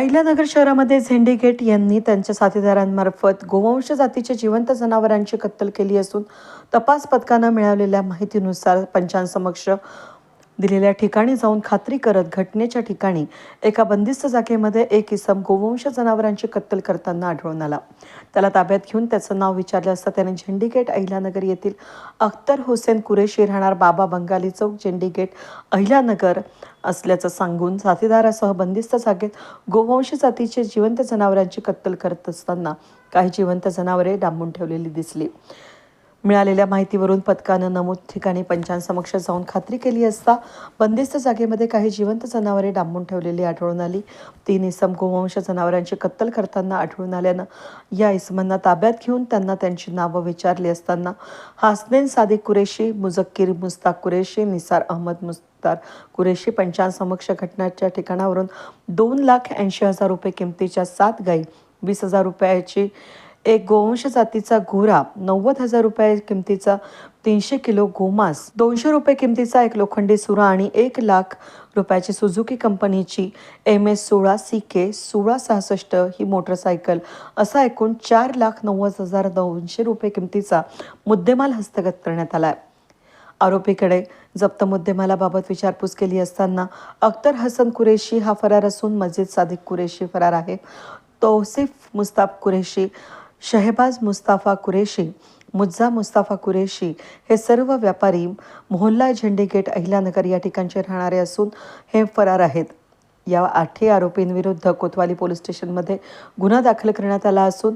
अहिल्यानगर शहरामध्ये झेंडीगेट यांनी त्यांच्या साथीदारांमार्फत गोवंश जातीच्या जिवंत जनावरांची कत्तल केली असून तपास पथकानं मिळवलेल्या माहितीनुसार पंचांसमक्ष दिलेल्या ठिकाणी जाऊन खात्री करत घटनेच्या ठिकाणी एका बंदिस्त जागेमध्ये एक इसम गोवंश जनावरांची कत्तल करताना आढळून आला. त्याला ताब्यात घेऊन त्याचं नाव विचारलं असता त्याने झेंडीगेट अहिल्यानगर येथील अख्तर हुसेन कुरेशी राहणार बाबा बंगाली चौक झेंडीगेट अहिल्यानगर असल्याचं सांगून साथीदारासह बंदिस्त जागेत गोवंश जातीचे जिवंत जनावरांची कत्तल करत असताना काही जिवंत जनावरे डांबून ठेवलेली दिसली. मिळालेल्या माहितीवरून पथकानं नमूद ठिकाणी पंचांसमक्ष जाऊन खात्री केली असता बंदिस्त जागेमध्ये काही जिवंत जनावरे डांबून ठेवलेली आढळून आली. तीन इसम गोवंश जनावरांची कत्तल करताना आढळून आल्यानं या इसमांना ताब्यात घेऊन त्यांना त्यांची नावं विचारली असताना हासनेन सादिक कुरेशी मुझक्कीर मुस्ताक कुरेशी निसार अहमद मुस्तार कुरेशी पंचांसमक्ष घटनाच्या ठिकाणावरून दोन लाख ऐंशी हजार रुपये किमतीच्या सात गाई वीस हजार रुपयाची एक गोवंश जातीचा घोरा नव्वद हजार रुपये किमतीचा तीनशे किलो गोमांस दोनशे रुपये किमतीचा एक लोखंडी सुरा आणि एक लाख रुपयाची सुझुकी कंपनीची एम एस सोळा सी के सोळा सहासष्ट ही मोटरसायकल. असा एकूण चार लाख नव्वद हजार दोनशे रुपये किमतीचा मुद्देमाल हस्तगत करण्यात आला आहे आरोपीकडे जप्त मुद्देमालाबाबत विचारपूस केली असताना अख्तर हसन कुरेशी हा फरार असून मस्जिद सादिक कुरेशी फरार आहे. तौसिफ मुस्ताफ कुरेशी शहबाज मुस्ताफा कुरेशी मुज्जा मुस्ताफा कुरेशी हे सर्व व्यापारी मोहल्ला झेंडे गेट अहिल्यानगर या ठिकाणचे राहणारे असून हे फरार आहेत. या आठही आरोपींविरुद्ध कोतवाली पोलीस स्टेशनमध्ये गुन्हा दाखल करण्यात आला असून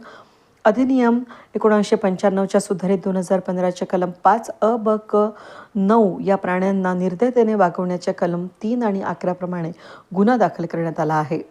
अधिनियम एकोणीसशे पंच्याण्णवच्या सुधारित दोन हजार पंधराच्या कलम पाच अ ब क नऊ या प्राण्यांना निर्दयतेने वागवण्याच्या कलम तीन आणि अकराप्रमाणे गुन्हा दाखल करण्यात आला आहे.